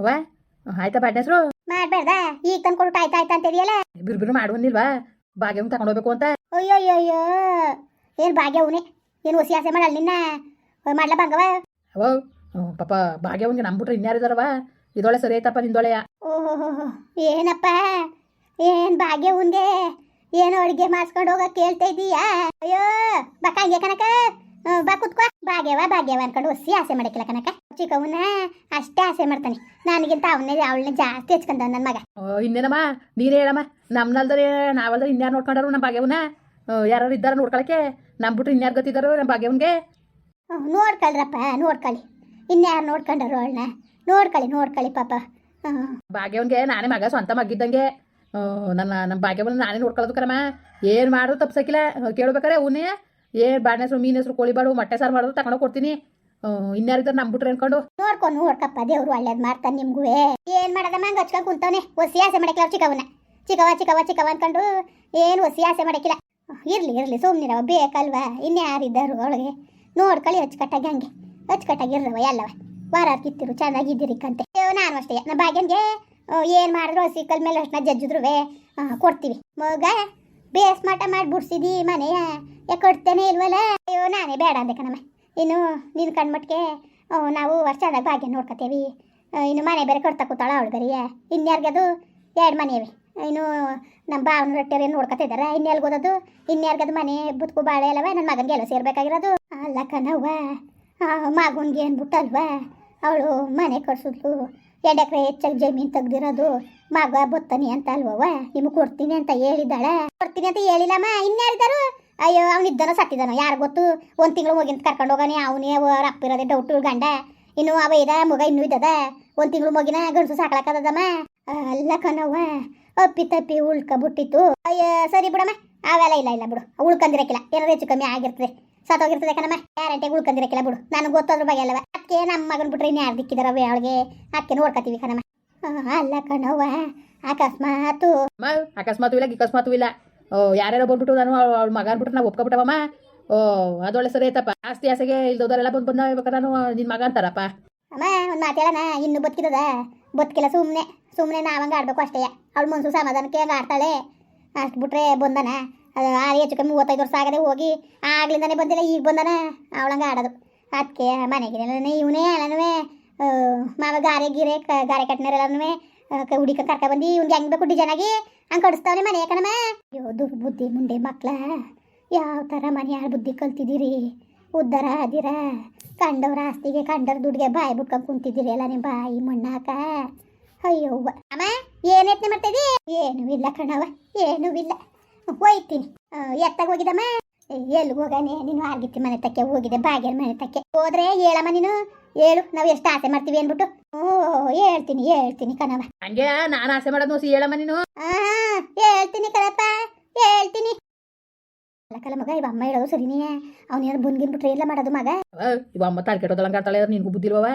ಅವ್ವ? ಆಯ್ತಾ ಬಾಡ್ನ ಹೆಸರು? ಮಾಡ್ಬೇಡ್ದ? ಈಗ ತಂದ್ಕೊಟ್ಟು ಆಯ್ತಾ ಆಯ್ತಾ ಅಂತಿದೆಯಲ್ಲ ಬಿರು ಬಿರು ಮಾಡುವಂದಿಲ್ವಾ ತಗೊಂಡು ತಗೊಂಡೋಗ್ಬೇಕು ಅಂತ. ಅಯ್ಯೋ ಅಯ್ಯೋ ಅಯ್ಯೋ ಏನು ಭಾಗ್ಯ ಅವನೇ ಏನು ಹೊಸಿ ಆಸೆ ಮಾಡಲ್ಲ ನಿನ್ನ? ಮಾಡ್ಲ ಬಂಗವ ಅವ ಪಾಪ ಭಾಗ್ಯವನ್ಗೆ ನಂಬಿಟ್ರೆ ಇನ್ಯಾರಿದಾರವ ಇದೊಳೆ ಸರಿ ಆಯ್ತಪ್ಪ ನಿಂದೊಳೆಯ. ಓಹೋ ಏನಪ್ಪ? ಏನ್ ಭಾಗ್ಯ ಉಂದೆ ಏನು ಅಡುಗೆ ಮಾಡಿಸ್ಕೊಂಡು ಹೋಗಕ್ಕೆ ಕೇಳ್ತಾ ಇದೀಯಾ? ಅಯ್ಯೋ ಬಕ್ಕ ಹಂಗೆ ಕನಕ ಬಾ ಕುತ್ಕೋ. ಭಾಗ್ಯವ ಭಾಗ್ಯವ ಅನ್ಕೊಂಡು ಒಸಿ ಆಸೆ ಮಾಡಕ್ಕಿಲ್ಲ ಕನಕ ಚಿಕ್ಕವನ್ನ ಅಷ್ಟೇ ಆಸೆ ಮಾಡ್ತಾನೆ. ನನಗಿಂತ ಅವನೇ ಅವಳನ್ನ ಜಾಸ್ತಿ ಹೆಚ್ಕೊಂಡ ನನ್ನ ಮಗ. ಓ, ಇನ್ನೇನಮ್ಮ? ನೀನೇ ಹೇಳಮ್ಮ. ನಮ್ನಲ್ದರೆ ನಾವಲ್ದ್ರೆ ಇನ್ಯಾರು ನೋಡ್ಕೊಂಡಾರು ನಮ್ಮ ಭಾಗ್ಯವನ್ನ ಯಾರು ಇದ್ದಾರ ನೋಡ್ಕೊಳಕ್ಕೆ? ನಂಬಿಟ್ರೆ ಇನ್ಯಾರು ಗೊತ್ತಿದ್ದಾರೋ ನಮ್ಮ ಭಾಗ್ಯವನ್ಗೆ ನೋಡ್ಕೊಳ್ರಪ್ಪ ನೋಡ್ಕೊಳ್ಳಿ ಇನ್ಯಾರು ನೋಡ್ಕೊಂಡರು ಅವಳನ್ನ? ನೋಡ್ಕೊಳ್ಳಿ ನೋಡ್ಕೊಳ್ಳಿ ಪಾಪ. ಭಾಗ್ಯವನ್ಗೆ ನಾನೇ ಮಗ ಸ್ವಂತ ಮಗಿದ್ದಂಗೆ ನನ್ನ ನಮ್ಮ ಭಾಗ್ಯವನ್ನ ನಾನೇ ನೋಡ್ಕೊಳ್ಳೋದು ಕರಮ್ಮ ಏನು ಮಾಡ್ರು ತಪ್ಸಕ್ಕಿಲ್ಲ ಕೇಳ್ಬೇಕಾರೆ ಅವನೇ ಏನು ಬಾಣ ಹೆಸರು, ಮೀನು ಹೆಸರು, ಕೋಳಿ ಬಾಡು, ಮೊಟ್ಟೆ ಸಾರು ಮಾಡೋದು ತಗೊಂಡೋಗಿ ಕೊಡ್ತೀನಿ. ಇನ್ಯಾರಿದ್ದಾರೆ ನಂಬಿಟ್ರೆ ಅನ್ಕೊಂಡು. ನೋಡ್ಕೊಂಡು ನೋಡ್ಕಪ್ಪ, ದೇವ್ರು ಒಳ್ಳೇದ್ ಮಾಡ್ತಾನೆ ನಿಮ್ಗೂ. ಏನ್ ಮಾಡದಮ್ಮ? ಹಂಗ ಹಚ್ಕೊಂಡ್ ಕುಂತವನೆ. ಹೊಸಿ ಆಸೆ ಮಾಡಕ್ಕೆ ಅವ್ರು ಚಿಕ್ಕವನ್ನ ಚಿಕ್ಕವ ಚಿಕ್ಕವ ಚಿಕ್ಕವ ಅನ್ಕೊಂಡು ಏನು ಹೊಸಿ ಆಸೆ ಮಾಡಕ್ಕಿಲ್ಲ. ಇರ್ಲಿ ಇರ್ಲಿ ಸುಮ್ನಿರವ ಬೇಕಲ್ವಾ? ಇನ್ಯಾರಿದ್ದರು ಅವಳಿಗೆ? ನೋಡ್ಕೊಳ್ಳಿ, ಅಚ್ಚುಕಟ್ಟಾಗಿ ಹಂಗೆ. ಅಚ್ಚುಕಟ್ಟಾಗಿ ಇರ್ರವ ಎಲ್ಲವ. ವಾರ ಕಿತ್ತಿರು ಚೆನ್ನಾಗಿದ್ದೀರಿ ಕಂತೆ. ನಾನು ಅಷ್ಟೇ. ನಮ್ಮ ಭಾಗ್ಯನ್ಗೆ ಏನು ಮಾಡಿದ್ರು ಹಸಿ ಕಲ್ ಮೇಲೆ ಅಷ್ಟನ್ನ ಜಜ್ಜಿದ್ರು ಕೊಡ್ತೀವಿ. ಮಗ ಬೇಸ್ ಮಾಟ ಮಾಡಿ ಬಿಡ್ಸಿದಿ ಮನೆಯ ಯಾಕೆ ಕೊಡ್ತೇನೆ ಇಲ್ವಲ್ಲ? ಅಯ್ಯೋ, ನಾನೇ ಬೇಡ ಅಂದೆ ಕಣಮ್ಮ. ಇನ್ನು ನಿನ್ನ ಕಣ್ಮಟ್ಗೆ ನಾವು ವರ್ಷದಾಗ ಭಾಗ್ಯ ನೋಡ್ಕೊತೇವಿ. ಇನ್ನು ಮನೆ ಬೇರೆ ಕಟ್ತಾ ಕೂತಾಳ ಅವಳು ಇನ್ಯಾರಿಗೆ ಇನ್ಯಾರ್ಗದು? ಎರಡು ಮನೆ ಇವೆ ಇನ್ನು ನಮ್ಮ ಭಾವನ ರೊಟ್ಟೆರೆ ನೋಡ್ಕೊತಿದ್ದಾರೆ ಇನ್ನೆಲ್ಲಿ ಓದೋದು ಇನ್ಯಾರ್ಗದು ಮನೆ ಬುತ್ಕು ಬಾಳೆ ಅಲ್ಲವ? ನನ್ನ ಮಗನಿಗೆ ಎಲ್ಲ ಸೇರ್ಬೇಕಾಗಿರೋದು. ಅಲ್ಲ ಕಣವ್ವ. ಮಗುನ್ಗೆ ಅಂದ್ಬಿಟ್ಟಲ್ವಾ ಅವಳು ಮನೆ ಕಟ್ಸಿದ್ಲು ಎರಡು ಎಕರೆ ಹೆಚ್ಚಾಗಿ ಜಮೀನು ತೆಗ್ದಿರೋದು? ಮಗ ಬತ್ತನಿ ಅಂತ ಅಲ್ವವ ನಿಮಗೆ ಕೊಡ್ತೀನಿ ಅಂತ ಹೇಳಿದ್ದಾಳೆ? ಕೊಡ್ತೀನಿ ಅಂತ ಹೇಳಿಲ್ಲಮ್ಮ ಇನ್ಯಾರಿದ್ದಾರು ಅಯ್ಯೋ ಅವನಿದ್ದನೋ ಸತ್ತಿದ್ದಾನೋ ಯಾರು ಗೊತ್ತು? ಒಂದು ತಿಂಗಳು ಮುಗಿಂತ ಕರ್ಕೊಂಡು ಹೋಗಾನೆ, ಅವನೇ ಅವ್ರ ಡೌಟ್, ಗಂಡ. ಇನ್ನು ಅವ ಇದ, ಮಗ ಇನ್ನೂ ಇದ್ದದ? ಒಂದು ತಿಂಗಳು ಮಗಿನ ಗಂಡಸು ಸಾಕ್ಲಕ್ಕದಮ್ಮ ಅಲ್ಲ ಕಣವ್ವ, ಅಪ್ಪಿ ತಪ್ಪಿ ಉಳ್ಕ ಬಿಟ್ಟಿತ್ತು. ಅಯ್ಯ, ಸರಿ ಬಿಡಮ್ಮ, ಅವೆಲ್ಲ ಇಲ್ಲ ಇಲ್ಲ ಬಿಡು. ಉಳ್ಕೊಂಡಿರಕ್ಕಿಲ್ಲ ಏನಾದ್ರು ಹೆಚ್ಚು ಕಮ್ಮಿ ಆಗಿರ್ತದೆ. ಸತ್ತೋಗಿರ್ತದೆ ಕಣಮ್ಮ ಗ್ಯಾರಂಟಿ ಉಳ್ಕೊಂಡಿರಕ್ಕಿಲ್ಲ ಬಿಡು. ನನಗೆ ಗೊತ್ತೋದ್ರ ಬಗ್ಗೆ ಅಲ್ಲವ. ಅದಕ್ಕೆ ನಮ್ಮ ಮಗನ ಬಿಟ್ರೆ ಇನ್ನು ಯಾರು ದಿಕ್ಕಿದಾರವೆ ಅವಳಿಗೆ ಅದಕ್ಕೆ ನೋಡ್ಕೊತೀವಿ ಕಣಮ್ಮ. ಅಲ್ಲ ಕಣವ್ವ ಅಕಸ್ಮಾತು. ಅಕಸ್ಮಾತು ಇಲ್ಲ ಅಕಸ್ಮಾತು ಇಲ್ಲ. ಓ ಯಾರ್ಯಾರೋ ಬಂದ್ಬಿಟ್ಟು ನಾನು ಅವ್ಳ ಮಗ ಅಂದ್ಬಿಟ್ಟು ನಾವು ಒಪ್ಕೊಬಿಟ್ಟವಮ್ಮ? ಓ ಅದೊಳ್ಳೆ ಸರಿ ಆಯ್ತಪ್ಪ. ಆಸ್ತಿ ಆಸೆಗೆ ಇಲ್ದೋದರೆಲ್ಲ ಬಂದು ಬಂದ ಬೇಕಾದ್ರೆ ನಾನು ನಿನ್ನ ಮಗ ಅಂತಾರಪ್ಪ. ಅಮ್ಮ ಒಂದು ಮಾತೇಳನ ಇನ್ನು ಬದುಕಿದದ? ಬದುಕಿಲ್ಲ ಸುಮ್ಮನೆ ಸುಮ್ಮನೆ ನಾವಂಗೆ ಆಡ್ಬೇಕು ಅಷ್ಟೇ. ಅವಳು ಮನ್ಸು ಸಮಾಧಾನಕ್ಕೆ ಹಂಗೆ ಆಡ್ತಾಳೆ. ಅಷ್ಟು ಬಿಟ್ರೆ ಬಂದನ? ಅದು ಆರು ಹೆಚ್ಚು ಕಮ್ಮಿ ಮೂವತ್ತೈದು ವರ್ಷ ಆಗದೆ ಹೋಗಿ ಆಗ್ಲಿಂದಾನೆ ಬಂದಿಲ್ಲ ಈಗ ಬಂದನ? ಅವಳಂಗೆ ಆಡೋದು. ಅದಕ್ಕೆ ಮನೆಗೆ ಇವನೇ ಎಲ್ಲನೂ ಮಾವ ಗಾರೆ ಗೀರೆ ಗಾರೆ ಕಟ್ನಾರೆಲ್ಲನೂ ಹುಡುಕ ಕರ್ಕ ಬಂದು, ಇವ್ನಿಗೆ ಹೆಂಗೆ ಬೇಕು ಡಿಸೈನ್ ಆಗಿ ಹಂಗೆ ಕಡಿಸ್ತಾವನೆ ಮನೆ ಕಣಮ್ಮ. ಅಯ್ಯೋ ದುರ್ಬುದ್ಧಿ ಮುಂಡೆ ಯಾವ ಥರ ಮನೆ ಯಾರು ಬುದ್ಧಿ ಕಲ್ತಿದ್ದೀರಿ? ಉದ್ದಾರ, ಅದಿರ. ಕಂಡವ್ರ ಆಸ್ತಿಗೆ ಕಂಡವ್ರ ದುಡ್ಡಿಗೆ ಬಾಯಿ ಬಿಟ್ಕೊಂಡು ಕುಂತಿದ್ದೀರಿ ಎಲ್ಲ ನಿಮ್ಮ ಬಾಯಿ ಮಣ್ಣಾಕ? ಅಯ್ಯೋ. ಅಮ್ಮ, ಏನ್ ಯತ್ನೆ ಮಾಡ್ತಿದಿ ಏನೂ ಇಲ್ಲ ಕಣವ ಏನೂ ಇಲ್ಲ. ಹೋಯ್ತೀನಿ. ಎತ್ತಾಗ ಹೋಗಿದಮ್ಮ ಎಲ್ಲಿಗೆ ಹೋಗಾನೆ? ನೀನು ಆರ್ಗಿತ್ತಿ ಮನೆ ತಕ್ಕೆ ಹೋಗಿದೆ ಬಾಗಿಲ ಮನೆ ತಕ್ಕೆ. ಹೋದ್ರೆ ಹೇಳಮ್ಮ ನೀನು? ಹೇಳು ನಾವು ಎಷ್ಟು ಆಸೆ ಮಾಡ್ತೀವಿ ಅನ್ಬಿಟ್ಟು ಓ ಹೇಳ್ತೀನಿ ಹೇಳ್ತೀನಿ ಕಣವ ಹಂಗೆ ನಾನು ಆಸೆ ಮಾಡೋದು ನೋಸಿ ಹೇಳಮ್ಮ ನೀನು. ಹೇಳ್ತೀನಿ ಕಣಪ್ಪ ಹೇಳ್ತೀನಿ. ಅಲ್ಲ ಕಲ ಮಗ ಇವ ಅಮ್ಮ ಹೇಳೋದು ಸರಿನೇ ಅವನೇನು ಬಂದ್ಗಿನ್ಬಿಟ್ರೆ ಎಲ್ಲ ಮಾಡೋದು ಮಗ? ಇವ ಅಮ್ಮ ತಾಳಿ ಕೆಟ್ಟೋದಲ್ಲ ಅಂತಾಳೆ ನಿನ್ಗೂ ಬುದ್ಧಿಲ್ವವ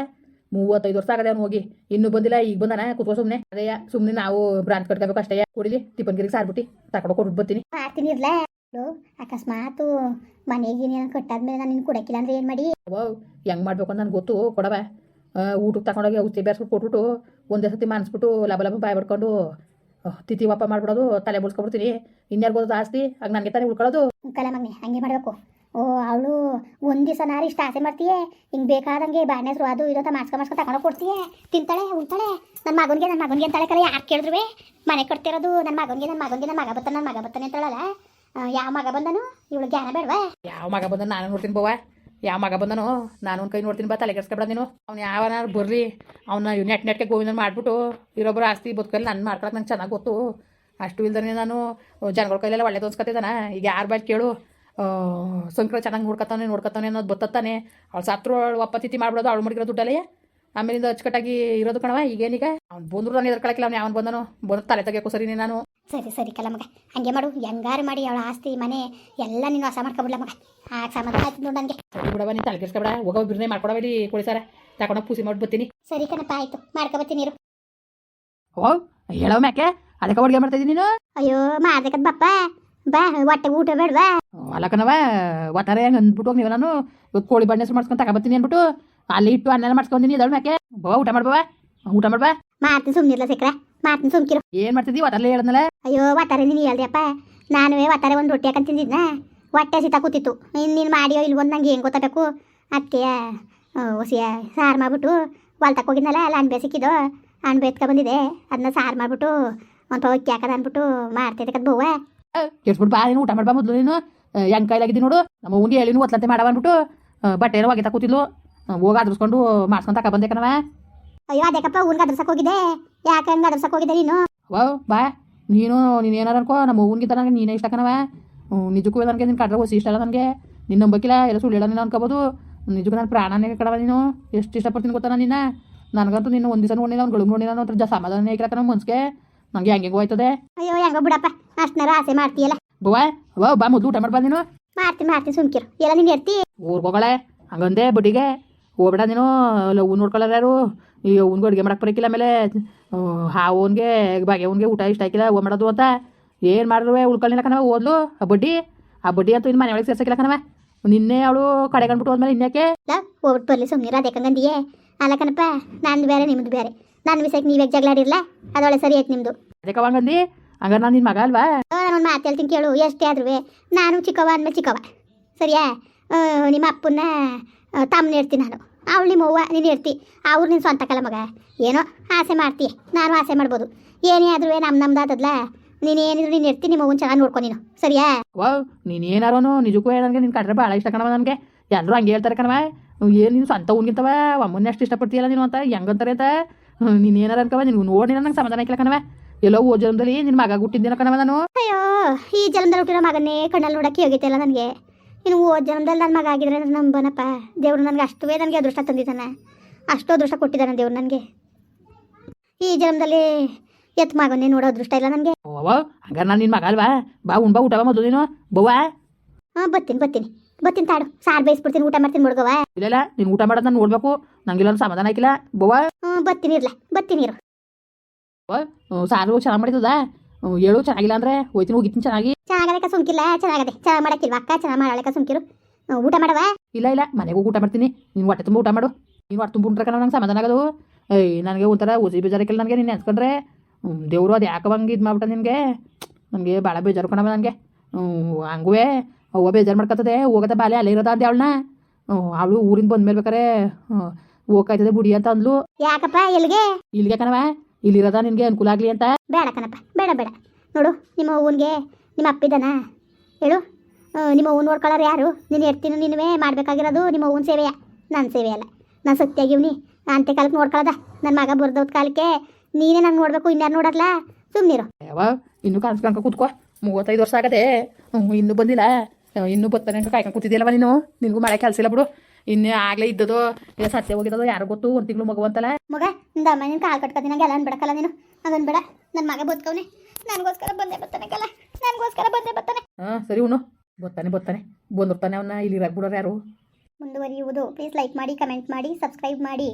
ಮೂವತ್ತೈದು ವರ್ಷ ಆಗದೆ ಅವ್ನು ಹೋಗಿ. ಇನ್ನೂ ಬಂದಿಲ್ಲ ಈಗ ಬಂದಾನ? ಕೂತ್ಕೋ ಸುಮ್ಮನೆ ಅದೇ ಸುಮ್ಮನೆ ನಾವು ಬ್ರಾಂಚ್ ಕಟ್ಕೋಬೇಕು ಅಷ್ಟೇ. ಕುಡಿಲಿ ಟಿಫನ್ಗಿರಿಗೆ ಸಾರ್ಬಿಟ್ಟು. ತಗೊಂಡು ಕೊಟ್ಟು ಬರ್ತೀನಿ. ಮಾಡ್ತೀನಿ ಇರ್ಲ. ಅಕಸ್ಮಾತು ಮನೆಗೆ ನೀನು ಕಟ್ಟಾದ್ಮೇಲೆ ನಾನು ನಿನ್ ಕೊಡಕ್ಕಿಲ್ಲ ಅಂದ್ರೆ ಏನ್ ಮಾಡಿ? ಅವ್ವ ಹೆಂಗ್ ಮಾಡ್ಬೇಕು ಅಂತ ನನ್ಗೆ ಗೊತ್ತು ಕೊಡವ. ಊಟಕ್ಕೆ ತಗೊಂಡೋಗಿ ಔಷಧಿ ಬೇರ್ಸ್ಬಿಟ್ಟು ಕೊಟ್ಬಿಟ್ಟು ಒಂದೇ ಸತಿ ಮಾನಿಸ್ಬಿಟ್ಟು ಲಬ ಲಬ ಬಾಯ್ ಬಿಡ್ಕೊಂಡು ತಿಥಿ ವಾಪ ಮಾಡ್ಬಿಡೋದು ತಲೆ ಬೋಳ್ಸ್ಕೊಬಿಡ್ತೀನಿ ಇನ್ಯಾರು ಜಾಸ್ತಿ ಆಸ್ತಿ ಆಗ ನನಗೆ ತಾನೇ ಉಳ್ಕೊಳ್ಳೋದು. ಕಲ ಮಗ್ನೆ ಹಂಗೆ ಮಾಡಬೇಕು. ಓ ಅವಳು ಒಂದ್ ದಿವಸ ನಾರು ಇಷ್ಟ ಆಸೆ ಮಾಡ್ತೀಯೇ? ಹಿಂಗೆ ಬೇಕಾದಂಗೆ ಬಾಣೆ ಹೆಸರು ಅದು ಇದು ಅಂತ ಮಾಡ್ಸ್ಕೊ ಮಾಡ್ಸ್ಕೊ ತಗೊಂಡು ಕೊಡ್ತೀಯೇ? ತಿಂತಾಳೆ ಉಳ್ತಾಳೆ ನನ್ನ ಮಗನಿಗೆ ನನ್ನ ಮಗನಿಗೆ ಅಂತಾಳೆ ಕಲ ಯಾರು ಕೇಳಿದ್ರುವೆ? ಮನೆ ಕಟ್ತಿರೋದು ನನ್ನ ಮಗನಿಗೆ ನನ್ನ ಮಗನಿಗೆ ನನ್ನ ಮಗ ಬರ್ತಾನೆ ನನ್ನ ಮಗ ಬರ್ತಾನೆ ಅಂತಾಳಲ್ಲ? ಯಾವ ಮಗ ಬಂದನು? ಇವಳು ಜ್ಞಾನ ಬೇಡವಾ? ಯಾವ ಮಗ ಬಂದ ನಾನು ನೋಡ್ತೀನಿ ಬವ್ವ. ಯಾವ ಮಗ ಬಂದನು? ನಾನು ಒಂದು ಕೈ ನೋಡ್ತೀನಿ ಬಾ, ತಲೆ ಕೆಡ್ಸ್ಕೊಬೇಡ ನೀನು. ಅವ್ನು ಬರ್ರಿ. ಅವನ್ನ ನೆಟ್ ನೆಟ್ಗೆ ಗೋವಿಂದ ಮಾಡ್ಬಿಟ್ಟು ಇರೊಬ್ಬರು ಆಸ್ತಿ ಬದುಕಲ್ಲಿ ನಾನು ಮಾಡ್ಕೊಳಕ್ಕೆ ನಂಗೆ ಚೆನ್ನಾಗಿ ಗೊತ್ತು. ಅಷ್ಟು ಇಲ್ದೇ ನಾನು ಜನಗಳ ಕೈಲೆಲ್ಲ ಒಳ್ಳೆ ತೋರಿಸ್ಕೊತಿದ್ದಾನ ಈಗ ಯಾರು ಬಾಯ್ ಕೇಳು. ಸಂಕ್ರ ಚೆನ್ನಾಗಿ ನೋಡ್ಕೊತಾನೆ ನೋಡ್ಕೊತಾನೆ ಅನ್ನೋದು ಬತ್ತಾನೆ ಅವ್ಳು ಸತ್ರು ಅವಳು ಮಾಡ್ಬಿಡೋದು ಅವ್ಳು ಮಡಿಗಿರೋ ದುಡ್ಡಲ್ಲೇ. ಆಮೇಲಿಂದ ಅಚ್ಚುಕಟ್ಟಾಗಿ ಇರೋದು ಕಣವ ಈಗೇನೀಗ? ಅವ್ನು ಬಂದ್ರು ನಾನು ಕಳಕಿಲ್ಲ ಅವ್ನು ಯಾವನು ಬಂದನು? ಬಂದು ತಲೆ ತೆಗಿಯೋಕ್ಕೂ ಸರಿನೇ ನಾನು. ಸರಿ ಸರಿ ಕಲ ಮಗ. ಹಂಗೆ ಮಾಡು. ಹೆಂಗಾರು ಮಾಡಿ ಅವಳ ಆಸ್ತಿ ಮನೆ ಎಲ್ಲ ನೀನು ಹೊಸ ಮಾಡ್ಕೊಬಿಡ್ಲ ಮಗ. ಆಗ ಸಮಾಧಾನ ಆಯ್ತು ನೋಡು ನನಗೆ. ಸರಿ ಬಿಡವ ನೀನು ತಲ್ಗಿಸ್ಕೊಬಿಡ ಹೋಗೋ ಬಿರ್ನೆ ಮಾಡ್ಕೊಡಬೇಡಿ ಇಲ್ಲಿ ಕೊಡಿಸಾರ ತಗೊಂಡೋಗಿ ಪೂಸಿ ಮಾಡಿ ಬರ್ತೀನಿ ಸರಿ ಕಣಪ್ಪ ಆಯ್ತು. ಮಾಡ್ಕೊಬತ್ತೀನಿ ಇರು. ಓ ಹೇಳೋ ಮ್ಯಾಕೆ? ಅದಕ್ಕೆ ಅಡುಗೆ ಮಾಡ್ತಾ ಇದ್ದೀನಿ ನೀನು? ಅಯ್ಯೋ ಮಾಡ್ದಕ್ಕದ ಬಪ್ಪ. ಬಾ ಹೊಟ್ಟೆ ಊಟ ಬೇಡವಾ? ಅಲಕನವ ಒಟ್ಟಾರೆ ಹೆಂಗ್ ಅಂದ್ಬಿಟ್ಟು ನೀವು ನಾನು. ಕೋಳಿ ಬಣ್ಣ ಮಾಡ್ಸ್ಕೊಂಡು ತಗೊಬತ್ತೀನಿ ಅಂದ್ಬಿಟ್ಟು. ಅಲ್ಲಿ ಇಟ್ಟು ಅನ್ನ ಮಾಡ್ಸ್ಕೊಂದಿನಿ ಇದಳು ಮ್ಯಾಕೆ? ಬಾ ಊಟ ಮಾಡ್ಬವ ಊಟ ಮಾಡ್ಬಾ. ಮಾಡ್ತೀನಿ ಸುಮ್ಮನಿಲ್ಲ ಸಿಕ್ರೆ ಮಾಡ್ತೀನಿ ಸುಮ್ಕಿರು. ಏನು ಮಾಡ್ತಿದ್ದೀವಿ ಒಟ್ಟಲ್ಲೇ ಹೇಳದ್ನಲ್ಲ. ಅಯ್ಯೋ ಒಟ್ಟಾರೆ ನೀನು ಹೇಳ್ದೆಪ್ಪ ನಾನು ಒಟ್ಟಾರೆ ಒಂದು ರೊಟ್ಟಿ ಹಾಕೊಂಡು ತಿಂದಿದ್ನ? ಹೊಟ್ಟೆ ಸೀತಾ ಕೂತಿತ್ತು. ಇನ್ನು ನೀನು ಮಾಡಿಯೋ ಇಲ್ಲಿ ಬಂದು ನಂಗೆ ಏನು ಗೊತ್ತಾಗಬೇಕು? ಅದಕ್ಕೆ ಹೊಸಿಯ ಸಾರು ಮಾಡ್ಬಿಟ್ಟು ಹೊಲ್ ಹೋಗಿದ್ನಲ್ಲ ಅಲ್ಲಿ ಅಣ್ಬೆ ಸಿಕ್ಕಿದ್ದು ಅಣ್ಬೆ ಎತ್ಕೊ ಬಂದಿದೆ ಅದನ್ನ ಸಾರು ಮಾಡ್ಬಿಟ್ಟು ಒಂದು ಅಕ್ಕಿ ಹಾಕದ ಅಂದ್ಬಿಟ್ಟು ಮಾಡ್ತೈತೆ ಕದ್ ಬವ್ವ. ಕೆಡ್ಸ್ಬಿಟ್ಟು ಬಾ ನೀನು ಊಟ ಮಾಡ್ಬಾ ಮೊದಲು ನೀನು. ಹೆಂಗೆ ಕೈಲಾಗಿದ್ದಿ ನೋಡು. ನಮ್ಮ ಅವ್ನಿಗೆ ಹೇಳಿನು ಒತ್ಲಂತೆ ಮಾಡವ ಅಂದ್ಬಿಟ್ಟು ಬಟ್ಟೆ ಏನೋ ಒಗೆತಾ ಕೂತಿದ್ಲು. ಹೋಗಿ ಅದ್ರಸ್ಕೊಂಡು ಮಾಡ್ಸ್ಕೊಂತ ಬಂದೆ ಕಣವ ಅಯ್ಯೋ ಅದಕ್ಕಪ್ಪ ಊನ್ಗೆ ಅದ್ರಸಕ್ಕೆ ಹೋಗಿದ್ದೆ. ಯಾಕೆ ಹಂಗೆ ಅದ್ರಸಕ್ಕೆ ಹೋಗಿದ್ದೆ ನೀನು? ಓ ಬಾ. ನೀನು ನೀನು ಏನಾರ ಅನ್ಕೋ ನಮ್ಮ ಅವ್ವನ್ಗಿಂತ ನನಗೆ ನೀನೇ ಇಷ್ಟ ಕಣವ ನಿಜಕ್ಕೂ ನನಗೆ ನಿನ್ನ ಕಡ್ರೆ ಹೊಸಿ ಇಷ್ಟ ಅಲ್ಲ ನನಗೆ. ನಿನ್ನ ನಂಬಕಿಲ್ಲ ಎಲ್ಲ ಸುಳ್ಳು ನೀನು ಅನ್ಕೋಬೋದು. ನಿಜಕ್ಕೂ ನಾನು ಪ್ರಾಣನೇ ಕಡವ ನೀನು. ಎಷ್ಟು ಇಷ್ಟಪಡ್ತೀನಿ ಗೊತ್ತಾ ನಾನು ನಿನ್ನ. ನನಗಂತೂ ನಿನ್ನ ಒಂದು ದಿವಸ ನೋಡಿಲ್ಲ ಅವ್ನು ಗಳು ನೋಡಿಲ್ಲ ಅನ್ನೋ ಜ ಸಮಾಧಾನ ನಮ್ಮ ಮನ್ಸಿಗೆ. ನನಗೆ ಹೆಂಗೆ ಹೋಯ್ತದೆ. ಅಯ್ಯೋ ಹೆಂಗೋ ಬಿಡಪ್ಪ ಅಷ್ಟನಾರ ಆಸೆ ಮಾಡ್ತೀಯಲ್ಲ. ಬವ್ವ ಬಾ ಮೊದಲು ಊಟ ಮಾಡ್ಬಾ ನೀನು. ಮಾಡ್ತೀನಿ ಮಾಡ್ತೀನಿ ಸುಮ್ಕಿರು. ಎಲ್ಲ ನಿನ್ನ ಇರ್ತಿ ಊರ್ಗೋಗಳೆ ಹಂಗಂದೆ ಬಡ್ಡಿಗೆ. ಹೋಗ್ಬೇಡ ನೀನು ಲವ್ ನೋಡ್ಕೊಳ್ಳೋರು ಯಾರು? ಈ ಅವ್ನಿಗೆ ಅಡುಗೆ ಮಾಡಕ್ಕೆ ಬರೋಕ್ಕಿಲ್ಲ ಆಮೇಲೆ ಹಾವನ್ಗೆ ಬಾಗೆ ಅವ್ನಿಗೆ ಊಟ ಇಷ್ಟ ಆಯ್ಕಿಲ್ಲ ಓ ಮಾಡೋದು ಅಂತ. ಏನು ಮಾಡಿದ್ರು ಉಳ್ಕೊಳ್ಳಿಲ್ಲ ಕಣವ ಓದ್ಲು ಆ ಬಡ್ಡಿ? ಆ ಬಡ್ಡಿ ಅಂತೂ ಇನ್ನು ಮನೆಯೊಳಗೆ ಸೇರ್ಸಕ್ಕಿಲ್ಲ ಕಣವ. ನಿನ್ನೆ ಅವಳು ಕಡೆ ಕಂಡ್ಬಿಟ್ಟು ಹೋದ್ಮೇಲೆ ಇನ್ಯಾಕೆ? ಹೋಗ್ಬಿಟ್ಟು ಸುಮ್ಮನೆ ಅದೇ ಕಂಗಂದಿಯೇ. ಅಲ್ಲ ಕಣಪ್ಪ ನಾನು ಬೇರೆ ನಿಮ್ಮದು ಬೇರೆ. ನನ್ನ ವಿಷಯಕ್ಕೆ ನೀವೇ ಜಗಳಾಡಿರಲ್ಲ ಅದೊಳೆ ಸರಿ ಆಯ್ತು ನಿಮ್ಮದು ಅದಕ್ಕೆ ಹಂಗಂದು ಹಂಗಾರೆ ನಾನು ನಿನ್ನ ಮಗ ಅಲ್ವಾ? ನಾನು ಮಾತು ಹೇಳ್ತೀನಿ ಕೇಳು ಎಷ್ಟೇ ಆದ್ರೂ ನಾನು ಚಿಕ್ಕವ ಅಂದಮೇಲೆ ಚಿಕ್ಕವ ಸರಿಯಾ? ನಿಮ್ಮ ಅಪ್ಪನ್ನ ತಮ್ಮನ ಇರ್ತೀನಿ ನಾನು. ಅವಳು ನಿಮ್ಮ ಅವ್ವ ನೀನು ಇರ್ತಿ ಅವ್ರು ನಿನ್ನ ಸ್ವಂತ ಕಲ ಮಗ. ಏನೋ ಆಸೆ ಮಾಡ್ತೀಯ ನಾನು ಆಸೆ ಮಾಡ್ಬೋದು. ಏನೇ ಆದ್ರೂ ನಮ್ಮ ನಮ್ದು ಆದದ್ಲ ನೀನು ಏನಿದ್ರು ನೀನು ಹೇಳ್ತಿ ನಿಮ್ಮ ಅವ್ವನ ಚೆನ್ನಾಗಿ ನೋಡ್ಕೊ ನೀನು. ಸರಿಯಾ? ವಾವ್ ನೀನು ಏನಾರೋನು? ನಿಜಕ್ಕೂ ನನಗೆ ನಿನ್ನ ಕಡ್ರೆ ಭಾಳ ಇಷ್ಟ ಕಣವ ನನಗೆ. ಎಲ್ಲರೂ ಹಂಗೆ ಹೇಳ್ತಾರೆ ಕಣವ ಏನು ನೀನು ಸ್ವಂತ ಊನ್ಗಿಂತವ ಅಮ್ಮನ್ನ ಅಷ್ಟು ಇಷ್ಟಪಡ್ತೀಯಲ್ಲ ನೀನು ಅಂತ? ಹೆಂಗಂತಾರೆ ಅಂತ? ನೀನು ಏನಾರ ಅನ್ಕವ ನೀನು ನೋಡಿ ನಂಗೆ ಸಮಾಧಾನ ಆಯ್ಕಿಲ್ಲ ಕಣವ ಎಲ್ಲೋ ಓ ಜನ್ಮದಲ್ಲಿ ನಿನ್ನ ಮಗ ಹುಟ್ಟಿದ್ದೇನೋ ಕಣವ ನಾನು? ಅಯ್ಯೋ ಈ ಜನ್ಮದಲ್ಲಿ ಹುಟ್ಟಿರೋ ಮಗನೇ ಕಣ್ಣಲ್ಲಿ ನೋಡಕ್ಕೆ ಹೋಗಿತ್ತಲ್ಲ ನನಗೆ. ಇನ್ನು ಓ ಜನ್ಮದಲ್ಲಿ ನನ್ನ ಮಗ ಆಗಿದ್ರೆ ನಂಬನಪ್ಪ. ದೇವರು ನನಗೆ ಅಷ್ಟುವೇ ನನಗೆ ಅದೃಷ್ಟ ತಂದಿದ್ದಾನೆ. ಅಷ್ಟು ಅದೃಷ್ಟ ಕೊಟ್ಟಿದ್ದಾನೆ ದೇವ್ರು ನನಗೆ. ಈ ಜನ್ಮದಲ್ಲಿ ಎತ್ ಮಗನೇ ನೋಡೋ ಅದೃಷ್ಟ ಇಲ್ಲ ನನಗೆ. ಹಂಗಾರೆ ನಾನು ನಿನ್ನ ಮಗ ಅಲ್ವಾ? ಬಾ ಉಣ್ಬಾ ಊಟ ಬಾ ಮೊದಲು ನೀನು. ಬವ್ವ ಹಾಂ ಬತ್ತೀನಿ ಬರ್ತೀನಿ ಬತ್ತೀನಿ ತಾಡು. ಸಾರು ಬೇಯಿಸ್ಬಿಡ್ತೀನಿ ಊಟ ಮಾಡ್ತೀನಿ ಮುಡ್ಗವ ಇಲ್ಲ ನೀನು ಊಟ ಮಾಡೋದು ನಾನು ನೋಡ್ಬೇಕು. ನಂಗಿಲ್ಲ ಸಮಾಧಾನ ಆಯ್ಕಿಲ್ಲ ಬವ್ವ ಹ್ಞೂ ಬತ್ತೀನಿ ಇರ್ಲ ಬರ್ತೀನಿ ಇರು. ಸಾರು ಚೆನ್ನಾಗಿ ಮಾಡಿದ್ದದ? ಹ್ಮ್, ಹೇಳು ಚೆನ್ನಾಗಿಲ್ಲ ಅಂದ್ರೆ ಹೋಯ್ತೀನಿ ಹೋಗಿತ್ತೀನಿ ಚೆನ್ನಾಗಿ. ಚೆನ್ನಾಗದಕ್ಕ ಸುಮ್ಕಿಲ್ಲ ಚೆನ್ನಾಗದೆ. ಚೆನ್ನಾಗಿ ಮಾಡಕ್ಕಿಲ್ವ ಅಕ್ಕ? ಚೆನ್ನಾಗಿ ಮಾಡಕ್ಕ ಸುಮ್ಕಿರು. ಊಟ ಮಾಡವ? ಇಲ್ಲ ಇಲ್ಲ ಮನೆಗೆ ಹೋಗಿ ಊಟ ಮಾಡ್ತೀನಿ. ನೀನು ಹೊಟ್ಟೆ ತುಂಬ ಊಟ ಮಾಡು. ನೀನು ಹೊಟ್ಟೆ ತುಂಬ ಉಂಟ್ರೆ ನಂಗೆ ಸಮಾಧಾನ ಆಗೋದು. ಏಯ್ ನನಗೆ ಒಂಥರ ಉಸಿ ಬೇಜಾರಕ್ಕಿಲ್ಲ ನನಗೆ ನೀನು ನೆನ್ಸ್ಕೊಂಡ್ರೆ ದೇವರು ಅದು ಯಾಕೆ ಹಂಗೆ ಇದು ಮಾಡ್ಬಿಟ್ಟ ನಿನಗೆ. ನನಗೆ ಭಾಳ ಬೇಜಾರು ಕಣವ ನನಗೆ. ಹಂಗೂ ಅವ್ವ ಬೇಜಾರು ಮಾಡ್ಕೊತದೆ ಹೋಗದ ಬಾಲೆ ಅಲ್ಲೇ ಇರೋದ ಅಂದೆ ಅವಳನ್ನ. ಅವಳು ಊರಿಂದ ಬಂದ್ಮೇಲೆ ಬೇಕಾರೆ ಹೋಗ್ಕಾಯ್ತದೆ ಬುಡಿ ಅಂತ ಅಂದ್ಲು. ಯಾಕಪ್ಪ ಇಲ್ಲಿಗೆ ಇಲ್ಲಿಗೆ ಕಣವ. ಇಲ್ಲಿರೋದ ನಿನ್ಗೆ ಅನುಕೂಲ ಆಗಲಿ ಅಂತ? ಬೇಡ ಕಣಪ್ಪ ಬೇಡ ಬೇಡ. ನೋಡು ನಿಮ್ಮ ಅವ್ವನ್ಗೆ ನಿಮ್ಮ ಅಪ್ಪಿದನ. ಹೇಳು ನಿಮ್ಮ ಅವ್ವನ್ ನೋಡ್ಕೊಳ್ಳೋರು ಯಾರು? ನೀನು ಎರ್ತೀನಿ ನೀನುವೇ ಮಾಡಬೇಕಾಗಿರೋದು ನಿಮ್ಮ ಅವ್ವನ ಸೇವೆಯ? ನನ್ನ ಸೇವೆ ಅಲ್ಲ. ನಾನು ಸತ್ಯಾಗಿವ್ನಿ ಅಂತೆ ಕಾಲಕ್ಕೆ ನೋಡ್ಕೊಳ್ಳೋದ. ನನ್ನ ಮಗ ಬರ್ದೋದ್ ಕಾಲಕ್ಕೆ ನೀನೇ ನಂಗೆ ನೋಡಬೇಕು ಇನ್ಯಾರು ನೋಡಲ್ಲ ಸುಮ್ಮನಿರು ಯಾವ ಇನ್ನೂ ಕಾಣಿಸ್ಕೊಂಕ ಕೂತ್ಕೋ. ಮೂವತ್ತೈದು ವರ್ಷ ಆಗದೆ. ಇನ್ನೂ ಬಂದಿಲ್ಲ. ಇನ್ನೂ ಬರ್ತಾನೆ ಅಂತ ಕಾಯ್ಕೊಂಡು ಕೂತಿದ್ದಿಲ್ಲವ ನೀನು? ನಿನಗೂ ಮಳೆ ಕೆಲಸ ಇಲ್ಲ ಬಿಡು. ಇನ್ನೇ ಆಗ್ಲೇ ಇದ್ದದೋ ಇಲ್ಲ ಸತ್ಯ ಹೋಗಿದ್ದದೋ ಯಾರು ಗೊತ್ತು? ಒಂದು ತಿಂಗಳು ಮಗುವಂತಲ್ಲ ಮಗ ನಿಂದ ಅಮ್ಮ ನೀನು ಕಾಲು ಕಟ್ಕೊತೀನಿ ನಂಗೆ ಎಲ್ಲ ಅನ್ಬಿಡಕಲ್ಲ ನೀನು. ಅದನ್ ಬೇಡ ನನ್ನ ಮಗ ಬದುಕವನೆ. ನನಗೋಸ್ಕರ ಬಂದೇ ಬರ್ತಾನೆ ಕಲ್ಲ ನನಗೋಸ್ಕರ ಬಂದೇ ಬರ್ತಾನೆ. ಹಾಂ ಸರಿ ಉಣ್ಣು. ಬರ್ತಾನೆ ಬರ್ತಾನೆ. ಬಂದಿರ್ತಾನೆ ಅವನ್ನ ಇಲ್ಲಿ ಇರಾಕ್ ಬಿಡೋರು ಯಾರು? ಮುಂದುವರಿಯುವುದು. ಪ್ಲೀಸ್ ಲೈಕ್ ಮಾಡಿ ಕಮೆಂಟ್ ಮಾಡಿ ಸಬ್ಸ್ಕ್ರೈಬ್ ಮಾಡಿ.